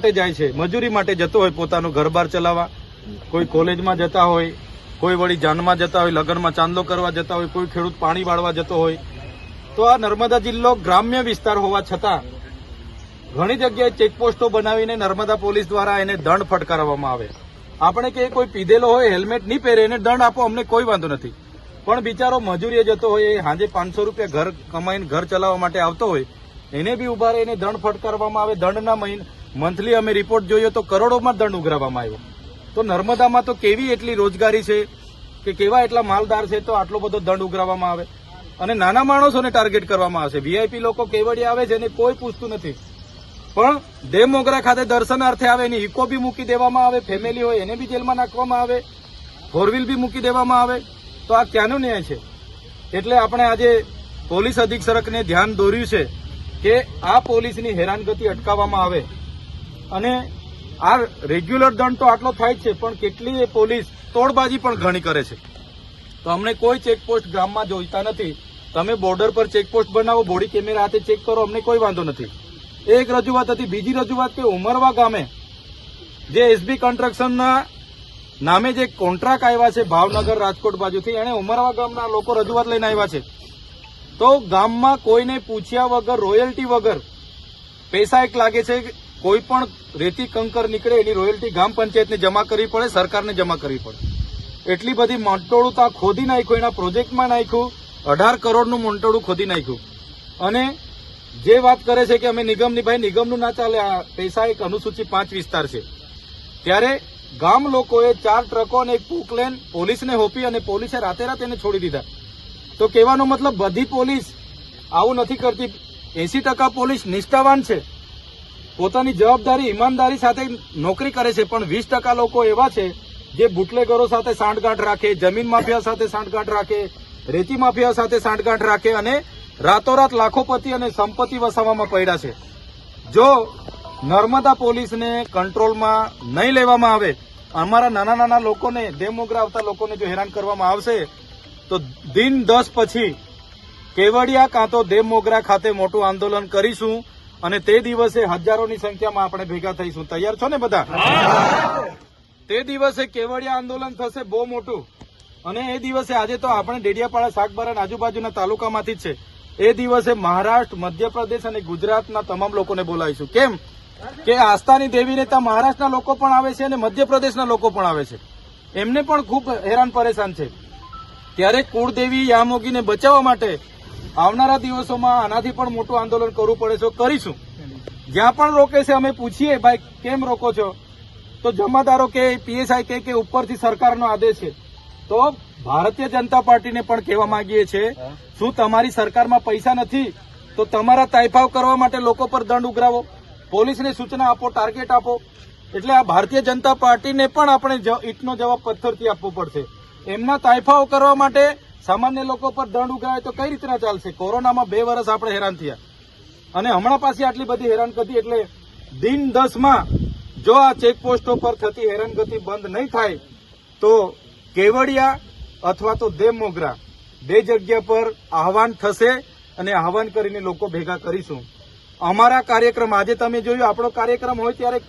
માટે જાય છે. મજૂરી માટે જતો હોય પોતાનું ઘર બાર ચલાવવા. કોઈ કોલેજમાં જતા હોય, કોઈ વળી જાનમાં જતા હોય, લગ્નમાં ચાંદલો કરવા જતા હોય, કોઈ ખેડૂત પાણી વાળવા જતો હોય. તો આ નર્મદા જિલ્લો ગ્રામ્ય વિસ્તાર હોવા છતાં ઘણી જગ્યાએ ચેકપોસ્ટો બનાવીને નર્મદા પોલીસ દ્વારા એને દંડ ફટકારવામાં આવે. આપણે કે કોઈ પીધેલો હોય, હેલ્મેટ નહીં પહેરે, એને દંડ આપો, અમને કોઈ વાંધો નથી. પણ બિચારો મજૂરીએ જતો હોય, એ સાંજે પાંચસો રૂપિયા ઘર કમાઈને ઘર ચલાવવા માટે આવતો હોય, એને બી ઊભા રહીને દંડ ફટકારવામાં આવે, દંડના મહિન મંથલી અમે રિપોર્ટ જોયો તો કરોડોમાં દંડ ઉઘરાવવામાં આવ્યો. તો નર્મદામાં તો કેવી એટલી રોજગારી છે કે કેવા એટલા માલદાર છે તો આટલો બધો દંડ ઉઘરાવવામાં આવે? અને નાના માણસોને ટાર્ગેટ કરવામાં આવશે. વીઆઈપી લોકો કેવડિયા આવે છે એને કોઈ પૂછતું નથી. પણ ડેમોગરા મોગરા ખાતે દર્શનાર્થે આવે, એની ઇકો બી મૂકી દેવામાં આવે ફેમિલી હોય એને બી જેલમાં નાખવામાં આવે ફોરવ્હીલ બી મૂકી દેવામાં આવે. તો આ ક્યાંનો ન્યાય છે? એટલે આપણે આજે પોલીસ અધિક્ષકને ધ્યાન દોર્યું છે કે આ પોલીસની હેરાનગતિ અટકાવવામાં આવે. અને આ રેગ્યુલર દંડ તો આટલો થાય છે, પણ કેટલી એ પોલીસ તોડબાજી પણ ઘણી કરે છે. તો અમને કોઈ ચેકપોસ્ટ ગામમાં જોઈતા નથી. તમે બોર્ડર પર ચેકપોસ્ટ બનાવો, બોડી કેમેરા હાથે ચેક કરો, અમને કોઈ વાંધો નથી. એક રજૂઆત હતી, બીજી રજૂઆત કે ઉમરવા ગામે જે એસબી કન્સ્ટ્રક્શનના નામે જે કોન્ટ્રાક્ટ આવ્યા છે, ભાવનગર રાજકોટ બાજુથી, એણે ઉમરવા ગામના લોકો રજૂઆત લઈને આવ્યા છે. તો ગામમાં કોઈને પૂછ્યા વગર, રોયલ્ટી વગર, પૈસા એક લાગે છે કોઈ પણ રેતી કંકર નીકળે એની રોયલ્ટી ગામ પંચાયતને જમા કરવી પડે, સરકારને જમા કરવી પડે. એટલી બધી મંટોળું તો ખોદી નાખ્યું, એના પ્રોજેક્ટમાં નાખ્યું, અઢાર કરોડનું મંટોળું ખોદી નાખ્યું. અને જે વાત કરે છે કે અમે નિગમની, ભાઈ નિગમનું ના ચાલે, આ પૈસા એક અનુસૂચિ પાંચ વિસ્તાર છે. ત્યારે ગામ લોકોએ ચાર ટ્રકો અને એક પુકલેન પોલીસને હોપી અને પોલીસે રાતે રાત એને છોડી દીધા. તો કહેવાનો મતલબ બધી પોલીસ આવું નથી કરતી. એસી ટકા પોલીસ નિષ્ઠાવાન છે. પોતાની જવાબદારી ઈમાનદારી સાથે નોકરી કરે છે, પણ વીસ ટકા લોકો એવા છે જે બુટલેગરો સાથે સાંઠગાંઠ રાખે, જમીન માફિયા સાથે સાંઠગાંઠ રાખે, રેતી માફિયા સાથે સાંઠગાંઠ રાખે અને રાતોરાત લાખોપતિ અને સંપત્તિ વસાવવામાં પડ્યા છે. જો નર્મદા પોલીસને કંટ્રોલમાં નહીં લેવામાં આવે, અમારા નાના નાના લોકોને ડેમોગ્રા આવતા લોકોને જો હેરાન કરવામાં આવશે, તો દિન દસ પછી કેવડિયા કાં તો દેવમોગરા ખાતે મોટું આંદોલન કરીશું. અને તે દિવસે હજારોની સંખ્યામાં આપણે ભેગા થઈશું. તૈયાર છો ને બધા? તે દિવસે કેવડિયા આંદોલન થશે બહુ મોટું. અને એ દિવસે આજે તો આપણે ડેડિયાપાડા શાકબારા આજુબાજુના તાલુકામાંથી જ છે. એ દિવસે મહારાષ્ટ્ર, મધ્યપ્રદેશ અને ગુજરાતના તમામ લોકોને બોલાવીશું. કેમ? કે આસ્થાની દેવીને ત્યાં મહારાષ્ટ્રના લોકો પણ આવે છે અને મધ્યપ્રદેશના લોકો પણ આવે છે. એમને પણ ખૂબ હેરાન પરેશાન છે. ત્યારે કુળદેવી યામોગીને બચાવવા માટે આવનારા દિવસોમાં આનાથી પણ મોટું આંદોલન કરવું પડે છે, કરીશું. જ્યાં પણ રોકે છે, અમે પૂછીએ, ભાઈ, કેમ રોકો છો? તો જમાદારો કે, પીએસઆઈ કે કે ઉપરથી સરકારનો આદેશ છે. તો ભારતીય જનતા પાર્ટીને પણ કહેવા માંગીએ છીએ, શું તમારી સરકારમાં પૈસા નથી? તો તમારા તાઇફાવ કરવા માટે લોકો પર દંડ ઉઘરાવો. પોલીસને સૂચના આપો, ટાર્ગેટ આપો. એટલે આ ભારતીય જનતા પાર્ટીને પણ આપણે ઈંટનો જવાબ પથ્થરથી આપવો પડશે. એમના તાઇફાઓ કરવા માટે સામાન્ય લોકો પર દંડ ઉઘરાવે તો કઈ રીતના ચાલશે? કોરોનામાં બે વર્ષ આપણે હેરાન થયા. અને હમણાં પાસે આટલી બધી હેરાનગતિ એટલે દિન દસમાં જો આ ચેકપોસ્ટો પર થતી હેરાનગતિ બંધ નહીં થાય, તો કેવડિયા અથવા તો દેવમોગરા બે જગ્યા પર આહવાન થશે અને આહવાન કરીને લોકો ભેગા કરીશું. અમારા કાર્યક્રમ આજે તમે જોયું, આપણો કાર્યક્રમ હોય ત્યારે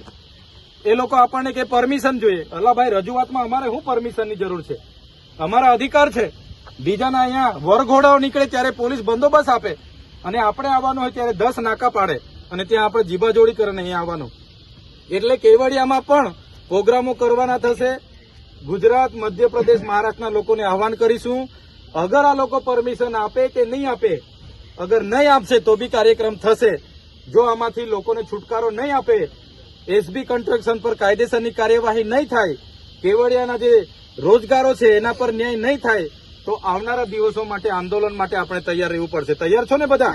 એ લોકો આપણને કે પરમિશન જોઈએ. અલા ભાઈ રજૂઆતમાં અમારે શું પરમિશનની જરૂર છે? અમારા અધિકાર છે? બીજાના અહીંયા વરઘોડાઓ નીકળે ત્યારે પોલીસ બંદોબસ્ત આપે અને આપણે આવવાનું હોય ત્યારે દસ નાકા પાડે અને ત્યાં આપણે જીબાજોડી કરીને અહીંયા આવવાનું. એટલે કેવડિયામાં પણ પ્રોગ્રામો કરવાના થશે. ગુજરાત, મધ્યપ્રદેશ, મહારાષ્ટ્રના લોકોને આહવાન કરીશું. અગર આ લોકો પરમિશન આપે કે નહીં આપે, અગર નહીં આપશે તો બી કાર્યક્રમ થશે. જો આમાંથી લોકોને છુટકારો નહીં આપે એસબી કન્સ્ટ્રક્શન પર કાયદેસરની કાર્યવાહી નહીં થાય, કેવડિયાના જે રોજગારો છે એના પર ન્યાય નહીં થાય તો આવનારા દિવસો માટે આંદોલન માટે આપણે તૈયાર રહેવું પડશે. તૈયાર છો ને બધા?